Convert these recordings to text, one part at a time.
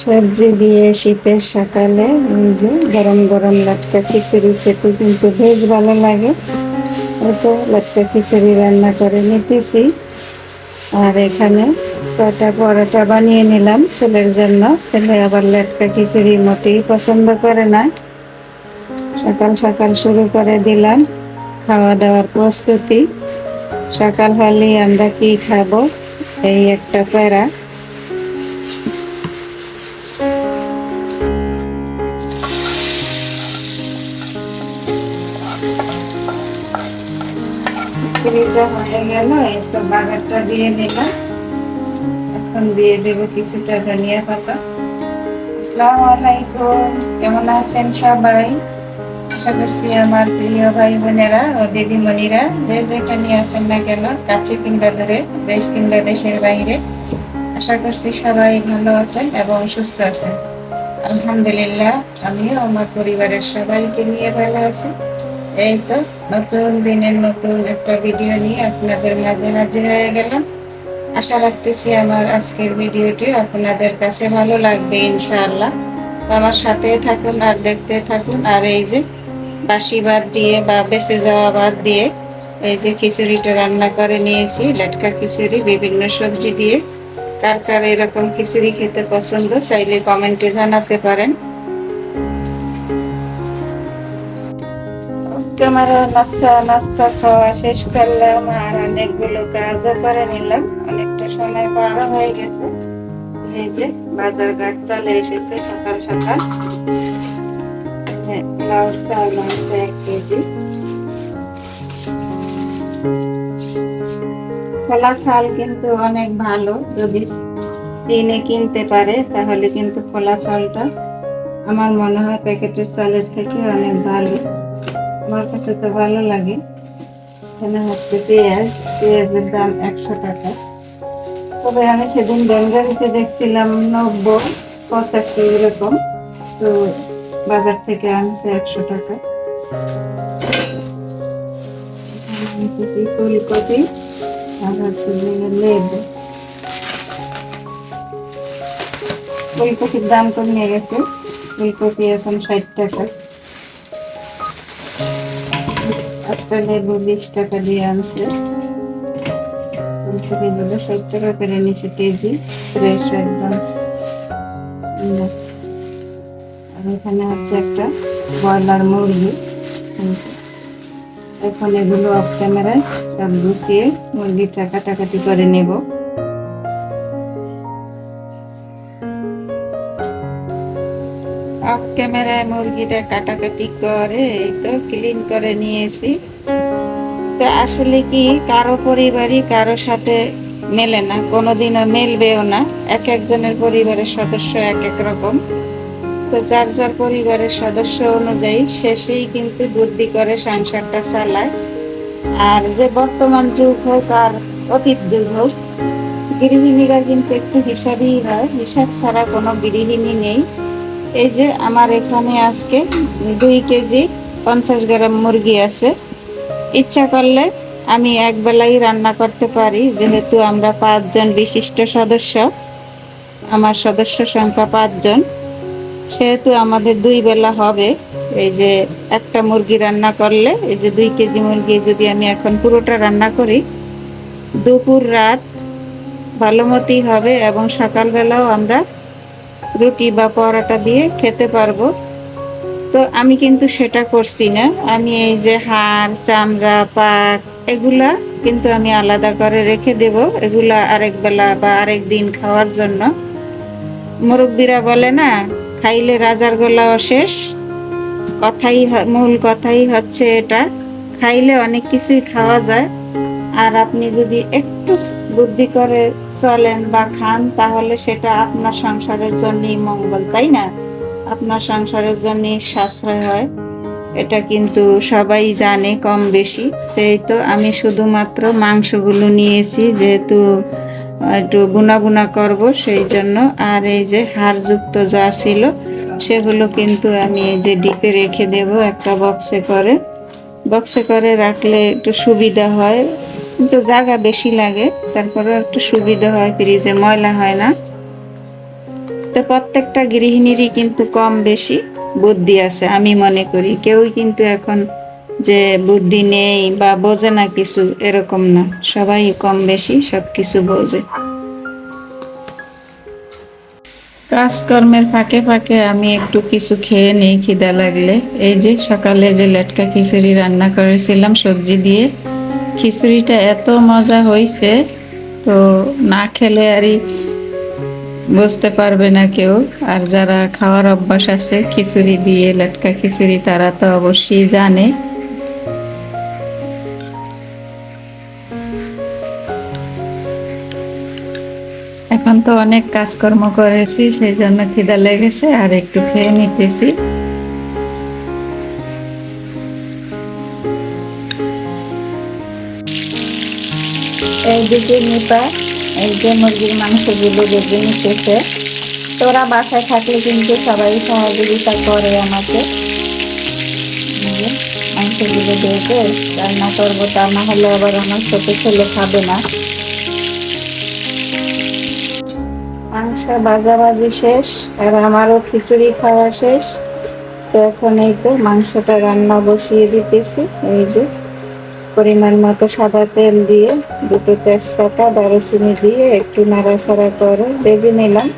সবজি দিয়ে শীতের সকালে যে গরম গরম লাটকা খিচুড়ি খেতে কিন্তু বেশ ভালো লাগে। তো লাটকা খিচুড়ি রান্না করে নিতেছি। আর এখানে কটা পরোটা বানিয়ে নিলাম ছেলের জন্য। ছেলে আবার লাটকা খিচুড়ি মোটেই পছন্দ করে না। সকাল সকাল শুরু করে দিলাম খাওয়া দাওয়ার প্রস্তুতি। সকাল হলেই আমরা কি খাব? এই একটা প্যারা খিচুড়িটা হয়ে গেল এই তো বাগারটা দিয়ে নিলাম। এখন দিয়ে দেব কিছুটা ধনিয়া পাতা। আসসালামু আলাইকুম কেমন আছেন সবাই? আশা করছি আমার প্রিয় ভাই বোনেরা ও দিদিমণিরা, যে যেখানে আছেন না কেন, কাছে কিংবা দূরে, দেশ কিংবা দেশের বাইরে, আশা করছি সবাই ভালো আছেন এবং সুস্থ আছেন। আলহামদুলিল্লাহ, আমিও আমার পরিবারের সবাইকে নিয়ে ভালো আছি। এই তো নতুন দিনের নতুন একটা ভিডিও নিয়ে আপনাদের মাঝে হাজির হয়ে গেলাম। আশা রাখতেছি আমার আজকের ভিডিওটি আপনাদের কাছে ভালো লাগবে ইনশাআল্লাহ। তো আমার সাথে থাকুন আর দেখতে থাকুন। আর এই যে বাসি ভাত দিয়ে বা বেঁচে যাওয়া ভাত দিয়ে এই যে খিচুড়িটা রান্না করে নিয়েছি, লেটকা খিচুড়ি, বিভিন্ন সবজি দিয়ে। কার কার এরকম খিচুড়ি খেতে পছন্দ চাইলে কমেন্টে জানাতে পারেন। আমারও নাস্তা নাস্তা খাওয়া শেষ করলাম আর অনেকগুলো কাজও করে নিলাম। অনেকটা সময় পার হয়ে গেছে। এই যে বাজার ঘাট চলে এসেছে সকাল সকাল। লাউ চাল মাংস কেজি। খোলা চাল কিন্তু অনেক ভালো। যদি চিনে কিনতে পারে, তাহলে কিন্তু খোলা চালটা আমার মনে হয় প্যাকেটের চালের থেকে অনেক ভালো। আমার কাছে তো ভালো লাগে। এখানে হচ্ছে পেঁয়াজ, পেঁয়াজের দাম একশো টাকা। তবে আমি সেদিন বেঙ্গালিতে দেখছিলাম নব্বই পঁচাশি এরকম। তো বাজার থেকে আনছে একশো টাকা। ফুলকপি আর হচ্ছে লেবু। ফুলকপির দাম কমিয়ে গেছে। ফুলকপি এখন ষাট টাকা। একটা বিশ টাকা দিয়ে আনছে। ফুলকপিগুলো ষাট টাকা করে নিচে কেজি, ফ্রেশ একদম। আর এখানে হচ্ছে একটা ব্রয়লার মুরগি। এখন এগুলো অফ ক্যামেরায় সব গুছিয়ে মুরগিটা কাটাকাটি করে নেব। ক্যামেরায় মুরগিটা কাটাকাটি করে, এই তো ক্লিন করে নিয়েছি। তো আসলে কি কারও পরিবারই কারও সাথে মেলে না, কোনোদিনও মেলবেও না। এক একজনের পরিবারের সদস্য এক এক রকম। তো যার যার পরিবারের সদস্য অনুযায়ী শেষেই কিন্তু বুদ্ধি করে সংসারটা চালায়। আর যে বর্তমান যুগ হোক আর অতীত যুগ হোক, গৃহিণীরা কিন্তু একটু হিসাবই হয়। হিসাব ছাড়া কোনো গৃহিণী নেই। এই যে আমার এখানে আজকে দুই কেজি পঞ্চাশ গ্রাম মুরগি আছে। ইচ্ছা করলে আমি এক বেলাই রান্না করতে পারি, যেহেতু আমরা পাঁচজন বিশিষ্ট সদস্য। আমার সদস্য সংখ্যা পাঁচজন। সেহেতু আমাদের দুই বেলা হবে। এই যে একটা মুরগি রান্না করলে, এই যে দুই কেজি মুরগি যদি আমি এখন পুরোটা রান্না করি, দুপুর রাত ভালো মতোই হবে এবং সকালবেলাও আমরা রুটি বা পরোটা দিয়ে খেতে পারব। তো আমি কিন্তু সেটা করছি না। আমি এই যে হাড়, চামড়া পাক এগুলা কিন্তু আমি আলাদা করে রেখে দেব। এগুলা আরেক বেলা বা আরেক দিন খাওয়ার জন্য। মুরব্বীরা বলে না, খাইলে রাজার গলা শেষ। কথাই মূল কথাই হচ্ছে এটা। খাইলে অনেক কিছুই খাওয়া যায়। আর আপনি যদি একটু বুদ্ধি করে চলেন বা খান, তাহলে সেটা আপনার সংসারের জন্যই মঙ্গল, তাই না? আপনার সংসারের জন্য সাশ্রয় হয়। এটা কিন্তু সবাই জানে কম বেশি। সেই তো আমি শুধুমাত্র মাংসগুলো নিয়েছি, যেহেতু একটু বুনা বুনা করব সেই জন্য। আর এই যে হাড়যুক্ত যা ছিল, সেগুলো কিন্তু আমি এই যে ডিপে রেখে দেব একটা বক্সে করে। বক্সে করে রাখলে একটু সুবিধা হয়। কিন্তু জায়গা বেশি লাগে তারপরে একটু সুবিধা হয়, ফ্রিজে ময়লা হয় না। তো প্রত্যেকটা গৃহিণীরই কিন্তু কম বেশি বুদ্ধি আছে, আমি মনে করি। কেউই কিন্তু এখন যে বুদ্ধি নেই বা বোঝে না কিছু, এরকম না। সবাই কম বেশি সব কিছু বোঝে। কাজকর্মের ফাঁকে ফাঁকে আমি একটু কিছু খেয়ে নেই খিদা লাগলে। এই যে সকালে যে লেটকা খিচুড়ি রান্না করেছিলাম, সবজি দিয়ে খিচুড়িটা এত মজা হয়েছে তো না খেলে আরই বুঝতে পারবে না কেউ। আর যারা খাওয়ার অভ্যাস আছে, খিচুড়ি দিয়ে, লেটকা খিচুড়ি, তারা তো অবশ্যই জানে। এখন তো অনেক কাজকর্ম করেছি, সেই জন্য খিদা লেগেছে, আর একটু খেয়ে নিতেছি। এইদিকে নিপা এই যে মুরগির মাংসগুলো বেজে নিতেছে। তোরা বাসায় থাকলে কিন্তু সবাই সহযোগিতা করে আমাকে। মাংসগুলো বেজে রান্না করব, তা না হলে আবার আমার ছোট ছেলে খাবে না। মাংস ভাজাভাজি শেষ, আর আমারও খিচুড়ি খাওয়া শেষ। তো এখন এই তো মাংসটা রান্না বসিয়ে দিতেছি, এই যে। পরিমাণ মতো সাদা তেল দিয়ে দুটো তেজপাতা, দারুচিনি দিয়ে একটু নাড়াচাড়া করে ভেজে নিলাম।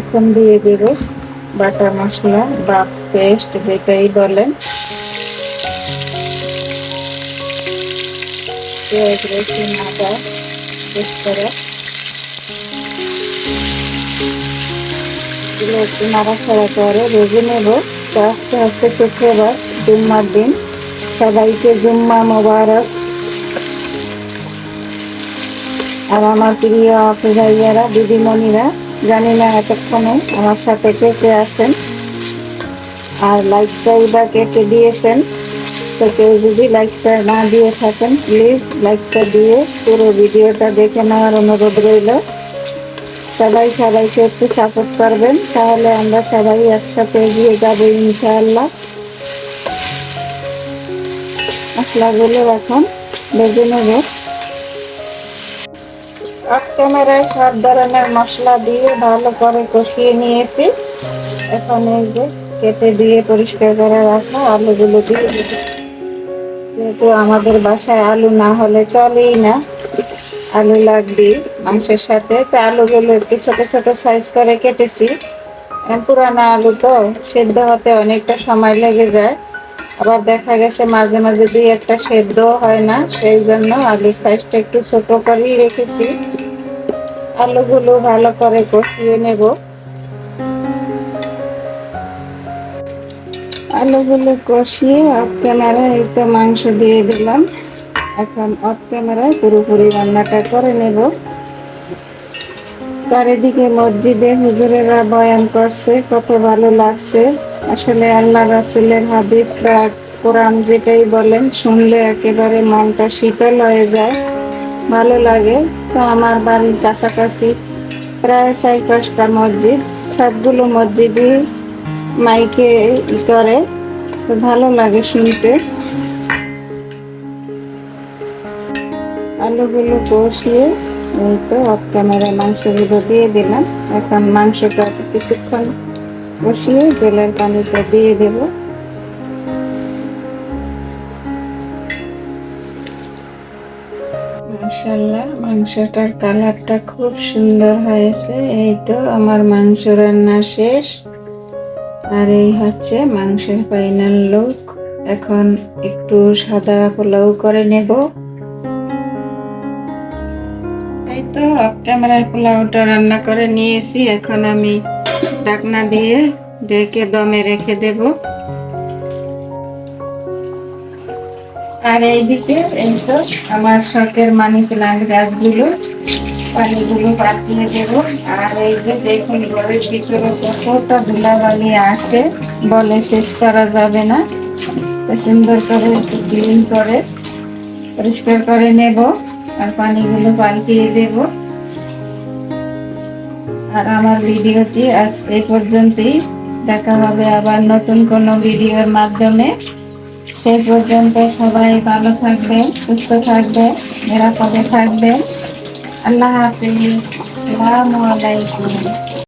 এখন দিয়ে দেব বাটা মশলা বা পেস্ট, যেটাই বলেন। পেঁয়াজ রসুন আদা, পেস্ট করা। এগুলো একটু নাড়াচাড়া করে, ভেজে নেব। তো আস্তে আস্তে শুক্রবার জুম্মার দিন। সবাইকে জুম্মা মোবারক। আর আমার প্রিয় আপু ভাইয়ারা দিদিমণিরা, জানি না এতক্ষণে আমার সাথে কে কে আছেন। আর লাইকটাই বা কেটে দিয়েছেন। তো কেউ যদি লাইকটা না দিয়ে থাকেন, প্লিজ লাইকটা দিয়ে পুরো ভিডিওটা দেখে নেওয়ার অনুরোধ রইল। সবাই সবাইকে একটু সাপোর্ট করবেন, তাহলে আমরা সবাই একসাথে এগিয়ে যাব ইনশাআল্লাহ। মশলাগুলো এখন বেজে নেব। অফ ক্যামেরায় সব ধরনের মশলা দিয়ে ভালো করে কষিয়ে নিয়েছি। এখন এই যে কেটে দিয়ে পরিষ্কার করে রাখা আলুগুলো দিয়ে দেবো। যেহেতু আমাদের বাসায় আলু না হলে চলেই না, আলু লাগবে মাংসের সাথে তো আলুগুলো একটু ছোট ছোট সাইজ করে কেটেছি। পুরানা আলু তো সেদ্ধ হতে অনেকটা সময় লেগে যায়। আবার দেখা গেছে মাঝে মাঝে দুই একটা সেদ্ধ হয় না, সেই জন্য আলুর সাইজটা একটু ছোট করেই রেখেছি। আলুগুলো ভালো করে কষিয়ে নেব। আলুগুলো কষিয়ে অফ ক্যামেরায় এই তো মাংস দিয়ে দিলাম। এখন অফ ক্যামেরায় পুরোপুরি রান্নাটা করে নেব। চারিদিকে মসজিদে হুজুরেরা বয়ান করছে, কত ভালো লাগছে। আসলে আল্লাহ রাসুলের হাদিস বা কোরআন যেটাই বলেন, শুনলে একেবারে মনটা শীতল হয়ে যায়, ভালো লাগে। তো আমার বাড়ির কাছাকাছি প্রায় চার পাঁচটা মসজিদ, সবগুলো মসজিদই মাইকে ই করে, তো ভালো লাগে শুনতে। আলুগুলো কষিয়ে এই তো অফ ক্যামেরা মাংসগুলো দিয়ে দিলাম। এখন মাংসটা কিছুক্ষণ বসিয়ে জলের পানিটা দিয়ে দেব। মাশাল্লাহ মাংসটার কালারটা খুব সুন্দর হয়েছে। এই তো, আমার মাংস রান্না শেষ। আর এই হচ্ছে মাংসের ফাইনাল লুক এখন একটু সাদা পোলাও করে নেব। এই তো অফ ক্যামেরায় পোলাওটা রান্না করে নিয়েছি। এখন আমি ঢাকনা দিয়ে ঢেকে দমে রেখে দেব। আর এইদিকে এই তো আমার শখের মানি প্লান্ট গাছগুলো, পানিগুলো পাঠিয়ে দেব। আর এই যে দেখুন, ঘরের ভিতরে কতটা ধুলাবালি আসে, বলে শেষ করা যাবে না। সুন্দর করে একটু ক্লিন করে, পরিষ্কার করে নেব। আর পানিগুলো পাল্টিয়ে দেব। আর আমার ভিডিওটি আজ এই পর্যন্তই। দেখা হবে আবার নতুন কোনো ভিডিওর মাধ্যমে। সেই পর্যন্ত সবাই ভালো থাকবে সুস্থ থাকবে নিরাপদে থাকবে আল্লাহ হাফিজ। আসসালামু আলাইকুম।